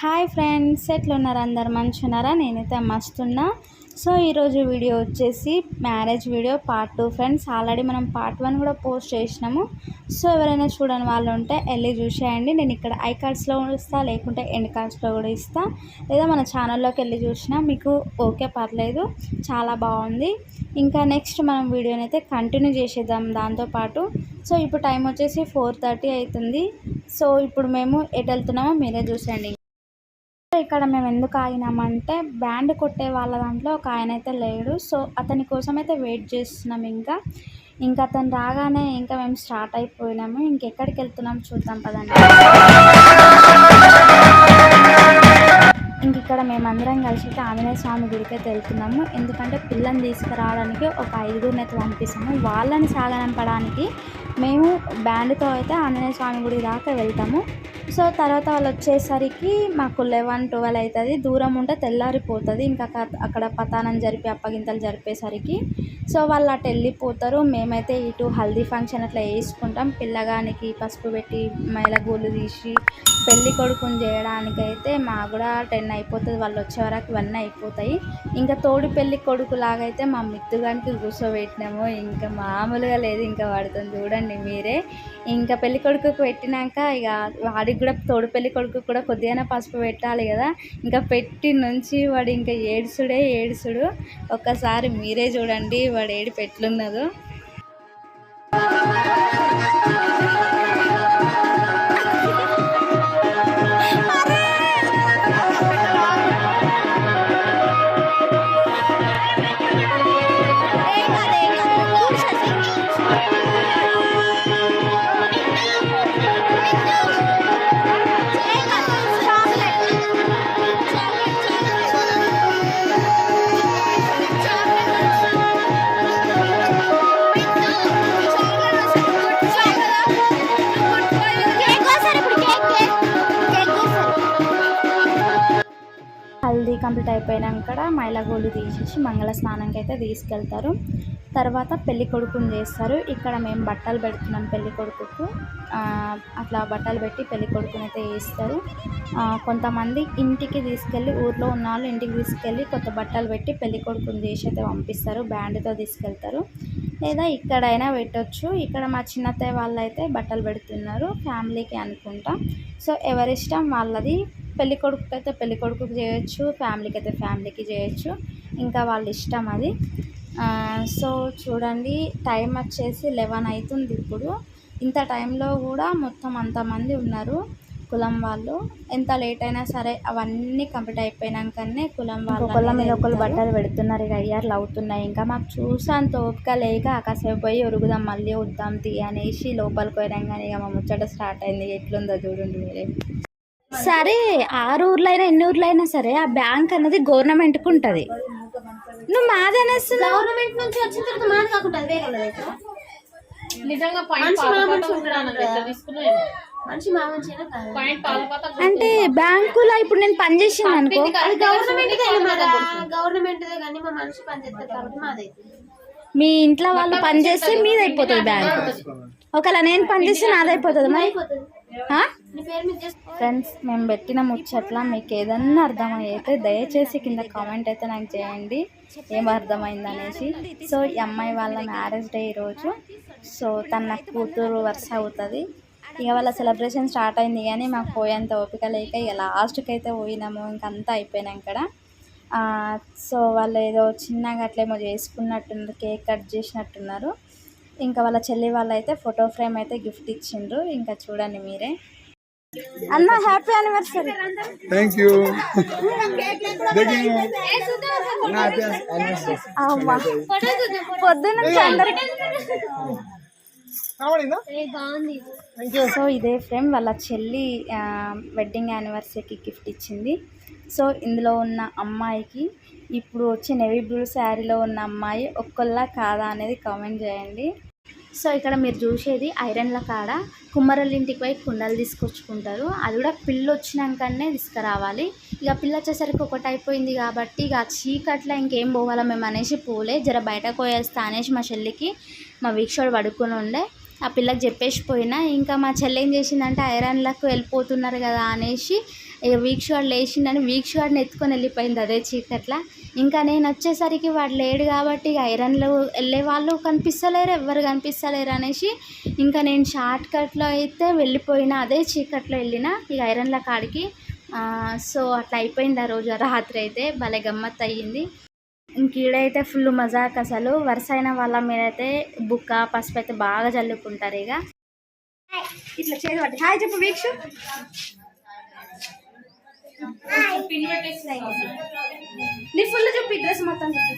Hi friends ఎట్లున్నారు? అందరు మంచున్నారా నేనైతే మస్తున్నా. సో ఈరోజు వీడియో వచ్చేసి marriage video part two friends. Already మనం పార్ట్ వన్ కూడా పోస్ట్ చేసినాము. సో ఎవరైనా చూడని వాళ్ళు ఉంటే వెళ్ళి చూసేయండి. నేను ఇక్కడ ఐ కార్డ్స్లో కూడా ఇస్తా లేకుంటే ఎండ్ కార్డ్స్లో కూడా ఇస్తా. లేదా మన ఛానల్లోకి వెళ్ళి చూసినా మీకు ఓకే పర్లేదు. చాలా బాగుంది. ఇంకా నెక్స్ట్ మనం వీడియోని అయితే కంటిన్యూ చేసేద్దాం దాంతోపాటు సో ఇప్పుడు టైం వచ్చేసి ఫోర్ థర్టీ అవుతుంది. సో ఇప్పుడు మేము ఎటు వెళ్తున్నామో మీరే చూసేయండి. ఇక్కడ మేము ఎందుకు ఆగినామంటే బ్యాండ్ కొట్టే వాళ్ళ దాంట్లో ఒక ఆయన అయితే లేడు. సో అతని కోసం అయితే వెయిట్ చేస్తున్నాం ఇంకా. ఇంకా అతను రాగానే ఇంకా మేము స్టార్ట్ అయిపోయినాము. ఇంకెక్కడికి వెళ్తున్నాం చూద్దాం పదండి. ఇంక ఇక్కడ మేమందరం కలిసి అయితే ఆంజనేయ స్వామి గుడికి అయితే వెళ్తున్నాము. ఎందుకంటే పిల్లని తీసుకురావడానికి ఒక ఐదుగురిని అయితే పంపిస్తాము. వాళ్ళని సాగనంపడానికి మేము బ్యాండ్తో అయితే ఆంజనేయ స్వామి గుడి దాకా వెళ్తాము. సో తర్వాత వాళ్ళు వచ్చేసరికి మాకు లెవెన్ ట్వెల్వ్ అవుతుంది. దూరం ఉంటే తెల్లారిపోతుంది. ఇంకా అక్కడ పతానం జరిపి అప్పగింతలు జరిపేసరికి. సో వాళ్ళు అటు వెళ్ళిపోతారు. మేమైతే ఇటు హల్దీ ఫంక్షన్ అట్లా వేసుకుంటాం. పిల్లగానికి పసుపు పెట్టి మైలగూళ్ళు తీసి పెళ్ళి కొడుకుని చేయడానికైతే మా కూడా టెన్ అయిపోతుంది. వాళ్ళు వచ్చే వరకు ఇవన్నీ అయిపోతాయి. ఇంకా తోడి పెళ్ళి కొడుకు లాగైతే మా మిత్తుగానికి కూర్చోబెట్టినాము ఇంకా మామూలుగా లేదు. ఇంకా వాడుతుంది చూడండి మీరే. ఇంకా పెళ్ళి కొడుకుకు పెట్టినాక ఇక వాడికి కూడా తోడు పెళ్ళి కొడుకు కూడా కొద్దిగానే పసుపు పెట్టాలి కదా. ఇంకా పెట్టి నుంచి వాడు ఇంకా ఏడుసుడే ఏడుసుడు. ఒక్కసారి మీరే చూడండి వాడు ఏడు పెట్లున్నదో కంప్లీట్ అయిపోయినాక మైలగోళ్ళు తీసేసి మంగళ స్నానంకి అయితే తీసుకెళ్తారు. తర్వాత పెళ్ళి కొడుకుని చేస్తారు. ఇక్కడ మేము బట్టలు పెడుతున్నాం పెళ్ళి కొడుకుకు. అట్లా బట్టలు పెట్టి పెళ్ళి కొడుకుని అయితే వేస్తారు కొంతమంది ఇంటికి తీసుకెళ్ళి ఊర్లో ఉన్న వాళ్ళు ఇంటికి తీసుకెళ్ళి కొత్త బట్టలు పెట్టి పెళ్ళి కొడుకుని చేసి అయితే పంపిస్తారు. బ్యాండ్తో తీసుకెళ్తారు. లేదా ఇక్కడైనా పెట్టొచ్చు. ఇక్కడ మా చిన్నత్తయ్య వాళ్ళు అయితే బట్టలు పెడుతున్నారు. ఫ్యామిలీకి అనుకుంటా. సో ఎవరిష్టం వాళ్ళది పెళ్ళి కొడుకుకి అయితే పెళ్ళి కొడుకుకి చేయొచ్చు ఫ్యామిలీకి అయితే ఫ్యామిలీకి చేయొచ్చు. ఇంకా వాళ్ళ ఇష్టం అది. సో చూడండి టైం వచ్చేసి లెవెన్ అవుతుంది ఇప్పుడు. ఇంత టైంలో కూడా మొత్తం అంతమంది ఉన్నారు కులం వాళ్ళు. ఎంత లేట్ అయినా సరే అవన్నీ కంప్లీట్ అయిపోయినాకనే కులం వాళ్ళు ఒకళ్ళ మీద ఒకళ్ళు బట్టలు పెడుతున్నారు ఇక అయ్యార్లు అవుతున్నాయి. ఇంకా మాకు చూసాంత ఓపిక లేక కాసేపు పోయి ఉరుగుదాం మళ్ళీ వద్దాం తీ అనేసి లోపలికి పోయినాం కానీ ఇక మా ముచ్చట స్టార్ట్ అయింది. ఎట్లుందో చూడండి మీరే. సరే ఆరు ఊర్లో అయినా ఎన్ని ఊర్లో అయినా సరే ఆ బ్యాంక్ అనేది గవర్నమెంట్కి ఉంటుంది. నువ్వు మాదనేస్తున్నావు గవర్నమెంట్ నుంచి వచ్చిన తర్వాత మాది కాకుండా అదే కదా. నిజంగా పాయింట్ అంటే బ్యాంకులో ఇప్పుడు నేను పని చేసింది అనుకో. గవర్నమెంట్ గవర్నమెంట్ మా ఇంట్లో వాళ్ళు పని చేస్తే మీది అయిపోతుంది బ్యాంక్. ఒకవేళ నేను పని చేస్తే నాది అయిపోతుంది మరి ఫ్రెండ్స్ మేము పెట్టిన ముచ్చట్ల మీకు ఏదన్నా అర్థమైతే దయచేసి కింద కామెంట్ అయితే నాకు చేయండి. ఏం అర్థమైంది అనేసి సో ఈ అమ్మాయి వాళ్ళ మ్యారేజ్ డే ఈరోజు. సో తన నాకు కూతురు వరుస అవుతుంది. ఇక వాళ్ళ సెలబ్రేషన్ స్టార్ట్ అయింది కానీ మాకు పోయేంత ఓపిక లేక ఇక లాస్ట్కి అయితే పోయినాము. ఇంకంతా అయిపోయినాం ఇక్కడ. సో వాళ్ళు ఏదో చిన్నగా అట్లేమో చేసుకున్నట్టున్నారు కేక్ కట్ చేసినట్టున్నారు. ఇంకా వాళ్ళ చెల్లి వాళ్ళు అయితే ఫోటో ఫ్రేమ్ అయితే గిఫ్ట్ ఇచ్చిండ్రు. ఇంకా చూడండి మీరే. అన్న హ్యాపీ యానివర్సరీ పొద్దున్న అందరికి సో ఇదే ఫ్రేమ్ వాళ్ళ చెల్లి వెడ్డింగ్ యానివర్సరీకి గిఫ్ట్ ఇచ్చింది. సో ఇందులో ఉన్న అమ్మాయికి ఇప్పుడు వచ్చి నెవీ బ్లూ శారీలో ఉన్న అమ్మాయి ఒక్కళ్ళ కాదా అనేది కామెంట్ చేయండి. సో ఇక్కడ మీరు చూసేది ఐరన్ల కాడ. కుమ్మరల్ ఇంటికి పోయి కుండలు తీసుకొచ్చుకుంటారు. అది కూడా పిల్ల వచ్చినాకనే తీసుకురావాలి. ఇక పిల్ల వచ్చేసరికి ఒకటి అయిపోయింది కాబట్టి ఇక చీకట్లో ఇంకేం పోవాలా మేము అనేసి పోలే. జర బయటకు పోయేస్తా అనేసి మా చెల్లికి మా వీక్షోడు పడుకొని ఉండే. ఆ పిల్లకి చెప్పేసి పోయినా ఇంకా మా చెల్లి ఏం చేసిందంటే ఐరన్లకు వెళ్ళిపోతున్నారు కదా అనేసి ఇక వీక్ష వాడు లేచిండని వీక్ష వాడిని ఎత్తుకొని వెళ్ళిపోయింది అదే చీకట్లా. ఇంకా నేను వచ్చేసరికి వాడు లేడు కాబట్టి ఇక ఐరన్లో వెళ్ళే వాళ్ళు కనిపిస్తలేరు ఎవ్వరు కనిపిస్తలేరు అనేసి ఇంకా నేను షార్ట్ కట్లో అయితే వెళ్ళిపోయినా అదే చీకట్లో వెళ్ళిన ఇక ఐరన్ల కాడికి సో అట్లా అయిపోయింది ఆ రోజు రాత్రి అయితే. భలే గమ్మత్ అయ్యింది ఇంక ఈడైతే ఫుల్ మజాక్ అసలు. వరుస అయిన వాళ్ళ మీద అయితే బుక్క పసుపు అయితే బాగా చల్లుకుంటారు ఇక ఇట్లా పట్టి హాయ్ చెప్పు వీక్షు. నీ ఫుల్ చెప్పి డ్రెస్ మొత్తం చెప్పి.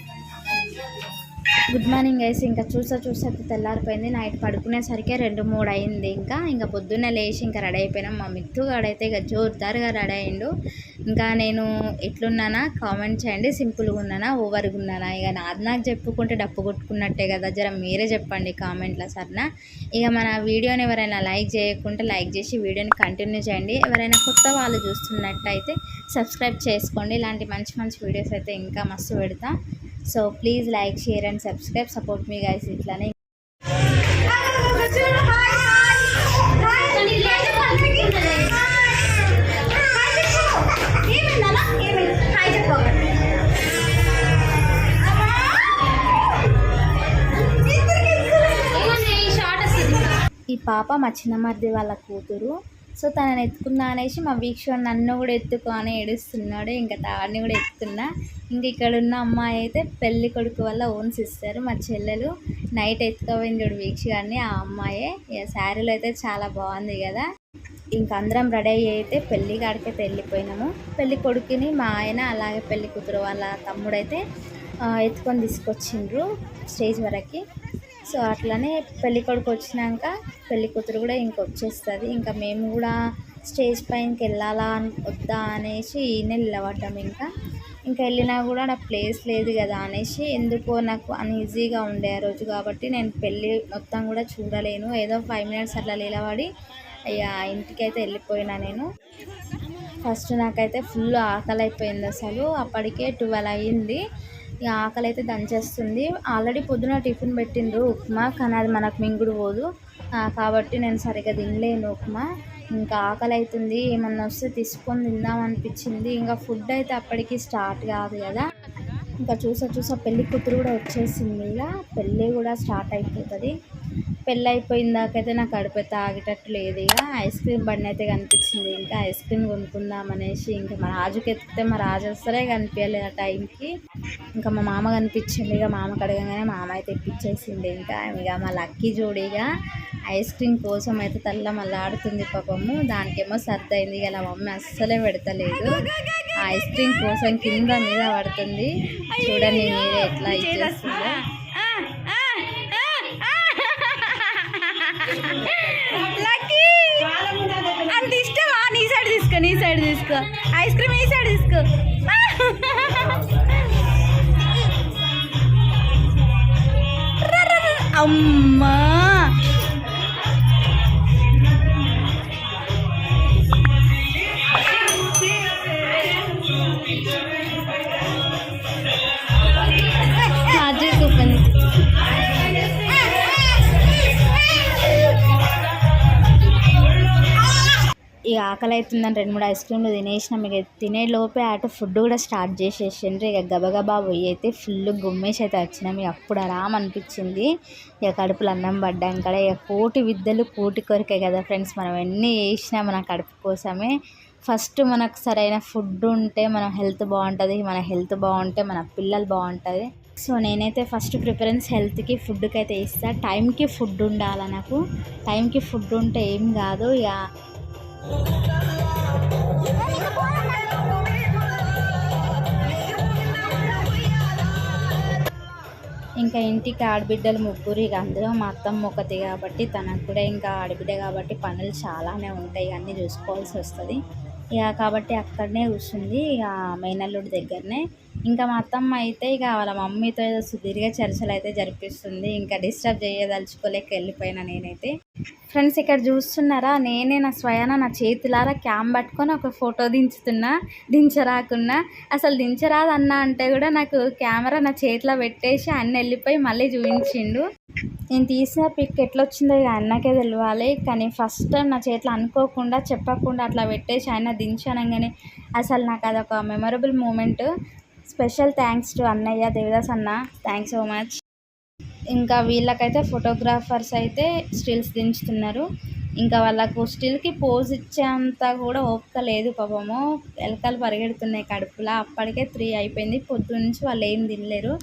గుడ్ మార్నింగ్ గైస్ ఇంకా చూసా చూసా తెల్లారిపోయింది. నైట్ పడుకునేసరికి రెండు మూడు అయింది. ఇంకా ఇంకా పొద్దున్నే లేచి ఇంకా రెడీ అయిపోయినాం. మా మిత్తు గాడైతే ఇక జోరుదారుగా రెడీ అయిండు. ఇంకా నేను ఎట్లున్నానా? కామెంట్ చేయండి. సింపుల్గా ఉన్నానా? ఓవర్గా ఉన్నానా? ఇక నాది నాకు చెప్పుకుంటే డప్పు కొట్టుకున్నట్టే కదా. జర మీరే చెప్పండి కామెంట్లో సరేనా. ఇక మన వీడియోని ఎవరైనా లైక్ చేయకుంటే లైక్ చేసి వీడియోని కంటిన్యూ చేయండి. ఎవరైనా కొత్త వాళ్ళు చూస్తున్నట్టయితే సబ్స్క్రైబ్ చేసుకోండి. ఇలాంటి మంచి మంచి వీడియోస్ అయితే ఇంకా మస్తు పెడతా. So please like share and subscribe. Support me guys ఇట్లానే. పాప మా చిన్నమర్ది వాళ్ళ కూతురు. సో తనని ఎత్తుకుందా అనేసి మా వీక్ష నన్ను కూడా ఎత్తుకో అని ఏడుస్తున్నాడు. ఇంకా తాడిని కూడా ఎత్తుకున్నా ఇంక ఇక్కడ ఉన్న అమ్మాయి అయితే పెళ్ళి కొడుకు వల్ల ఓన్స్ ఇస్తారు మా చెల్లెలు. నైట్ ఎత్తుకోపోయింది చూడు వీక్ష గారిని ఆ అమ్మాయే. ఇక శారీలో అయితే చాలా బాగుంది కదా. ఇంక అందరం రెడీ అయ్యి అయితే పెళ్ళి కాడికైతే వెళ్ళిపోయినాము. పెళ్ళి కొడుకుని మా ఆయన అలాగే పెళ్ళి కూతురు వాళ్ళ తమ్ముడైతే ఎత్తుకొని తీసుకొచ్చిండ్రు స్టేజ్ వరకు. సో అట్లనే పెళ్ళి కొడుకు వచ్చినాక పెళ్ళి కూతురు కూడా ఇంక వచ్చేస్తుంది ఇంకా మేము కూడా స్టేజ్ పైనకి వెళ్ళాలా వద్దా అనేసి ఈయన నిలబడ్డాం ఇంకా. ఇంకా వెళ్ళినా కూడా నాకు ప్లేస్ లేదు కదా అనేసి ఎందుకో నాకు అన్ఈజీగా ఉండే ఆ రోజు కాబట్టి నేను పెళ్ళి మొత్తం కూడా చూడలేను. ఏదో ఫైవ్ మినిట్స్ అట్లా నిలబడి అయ్యా ఇంటికి అయితే వెళ్ళిపోయినా నేను. ఫస్ట్ నాకైతే ఫుల్ ఆకలి అయిపోయింది అసలు. అప్పటికే ట్వెల్వ్ అయ్యింది. ఇక ఆకలి అయితే దంచేస్తుంది. ఆల్రెడీ పొద్దున టిఫిన్ పెట్టిండ్రు ఉప్మా కానీ అది మనకు మింగుడు పోదు. కాబట్టి నేను సరిగ్గా తినలేను ఉప్మా. ఇంకా ఆకలి అవుతుంది ఏమన్నా వస్తే తీసుకొని తిందాం అనిపించింది. ఇంకా ఫుడ్ అయితే అప్పటికి స్టార్ట్ కాదు కదా. ఇంకా చూసా చూసా పెళ్ళి కూతురు కూడా వచ్చేసింది. ఇక పెళ్ళి కూడా స్టార్ట్ అయిపోతుంది. పెళ్ళి అయిపోయిన దాకైతే నాకు కడుపు ఆగేటట్టు లేదు. ఇక ఐస్ క్రీమ్ బండి అయితే కనిపించింది. ఇంకా ఐస్ క్రీమ్ కొనుక్కుందాం అనేసి ఇంకా మా రాజుకి ఎత్తితే మా రాజు వస్తారే కనిపించలేదు ఆ టైంకి. ఇంకా మా మామ కనిపించింది. ఇక మామ కడగగానే మామ అయితే తెప్పించేసింది ఇంకా ఇక మా లక్కీ జోడీగా ఐస్ క్రీమ్ కోసం అయితే తల్ల మళ్ళీ ఆడుతుంది పాపము. దానికేమో సర్ది అయింది. ఇక నా మమ్మీ అస్సలే పెడతలేదు. ఆ ఐస్ క్రీమ్ కోసం కింద మీద పడుతుంది. చూడండి మీరే ఎట్లా ఇచ్చేస్తుందో సైడ్ తీసుకో. ఐస్ క్రీమ్ ఈ సైడ్ తీసుకో అమ్మా. ఆకలి అవుతుందని రెండు మూడు ఐస్ క్రీమ్లు తినేసినాం. ఇక తినే లోపే అటు ఫుడ్ కూడా స్టార్ట్ చేసేసిండ్రు. ఇక గబగబా పోయి అయితే ఫుల్ గుమ్మేసి అయితే వచ్చినాం. ఇక అప్పుడు ఆరామ్ అనిపించింది. ఇక కడుపులో అన్నం పడ్డాం కదా. ఇక కోటి విద్యలు కోటి కొరికే కదా ఫ్రెండ్స్. మనం ఎన్ని చేసినా మన కడుపు కోసమే. ఫస్ట్ మనకు సరైన ఫుడ్ ఉంటే మన హెల్త్ బాగుంటుంది. మన హెల్త్ బాగుంటే మన పిల్లలు బాగుంటుంది. సో నేనైతే ఫస్ట్ ప్రిఫరెన్స్ హెల్త్కి ఫుడ్కి అయితే ఇస్తాను టైంకి ఫుడ్ ఉండాలి నాకు టైంకి ఫుడ్ ఉంటే ఏం కాదు. ఇక ఇంకా ఇంటికి ఆడబిడ్డలు ముగ్గురు ఇక అందులో మా అత్తమ్మ ఒకటి కాబట్టి తనకు కూడా ఇంకా ఆడబిడ్డ కాబట్టి పనులు చాలానే ఉంటాయి అన్నీ చూసుకోవాల్సి వస్తుంది. ఇక కాబట్టి అక్కడనే కూర్చుంది ఇక మేనల్లుడి దగ్గరనే. ఇంకా మా అత్తమ్మ అయితే ఇక వాళ్ళ మమ్మీతో ఏదో సుదీర్ఘ చర్చలు అయితే జరిపిస్తుంది. ఇంకా డిస్టర్బ్ చేయదలుచుకోలేక వెళ్ళిపోయినా నేనైతే. ఫ్రెండ్స్ ఇక్కడ చూస్తున్నారా? నేనే నా స్వయాన నా చేతులారా క్యామ్ పట్టుకొని ఒక ఫోటో దించుతున్నా దించరాకున్నా. అసలు దించరాదన్నా అంటే కూడా నాకు కెమెరా నా చేతిలో పెట్టేసి అన్న వెళ్ళిపోయి మళ్ళీ చూపించిండు. నేను తీసిన పిక్ ఎట్లా వచ్చిందో ఇక అన్నకే తెలియాలి కానీ ఫస్ట్ టైం నా చేతిలో అనుకోకుండా చెప్పకుండా అట్లా పెట్టేసి ఆయన దించనగానే అసలు నాకు అదొక memorable moment. Special thanks to అన్నయ్య దేవిదాస్ అన్న. థ్యాంక్స్ సో మచ్ ఇంకా వీళ్ళకైతే ఫోటోగ్రాఫర్స్ అయితే స్టిల్స్ దించుతున్నారు. ఇంకా వాళ్ళకు స్టిల్కి పోజ్ ఇచ్చేంత కూడా ఓపిక లేదు పాపము. ఎలకలు పరిగెడుతున్నాయి కడుపులో. అప్పటికే త్రీ అయిపోయింది. పొద్దు నుంచి వాళ్ళు ఏం తినలేరు.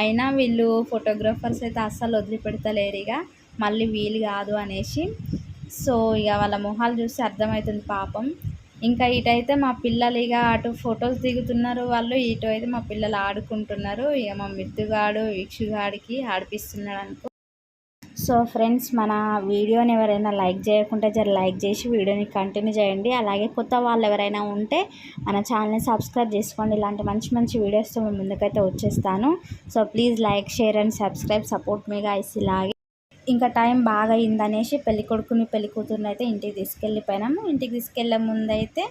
అయినా వీళ్ళు ఫోటోగ్రాఫర్స్ అయితే అస్సలు వదిలిపెడతలేరు ఇక. మళ్ళీ వీలు కాదు అనేసి. సో ఇక వాళ్ళ మొహాలు చూసి అర్థమవుతుంది పాపం. ఇంకా ఇటైతే మా పిల్లలు ఇక అటు ఫొటోస్ దిగుతున్నారు వాళ్ళు ఇటు అయితే మా పిల్లలు ఆడుకుంటున్నారు. ఇక మా మిత్తుగాడు ఇక్షుగాడికి ఆడిపిస్తున్నాడు అనుకో. సో ఫ్రెండ్స్ మన వీడియోని ఎవరైనా లైక్ చేయకుంటే జర లైక్ చేసి వీడియోని కంటిన్యూ చేయండి. అలాగే కొత్త వాళ్ళు ఎవరైనా ఉంటే మన ఛానల్ని సబ్స్క్రైబ్ చేసుకోండి. ఇలాంటి మంచి మంచి వీడియోస్తో మేము ముందుకైతే వచ్చేస్తాను. So please like share and subscribe support me guys ఇలాగే. ఇంకా టైం బాగా అయిందనేసి పెళ్ళి కొడుకుని పెళ్ళి కూతుర్ని అయితే ఇంటికి తీసుకెళ్ళిపోయినాము. ఇంటికి తీసుకెళ్ళే ముందు అయితే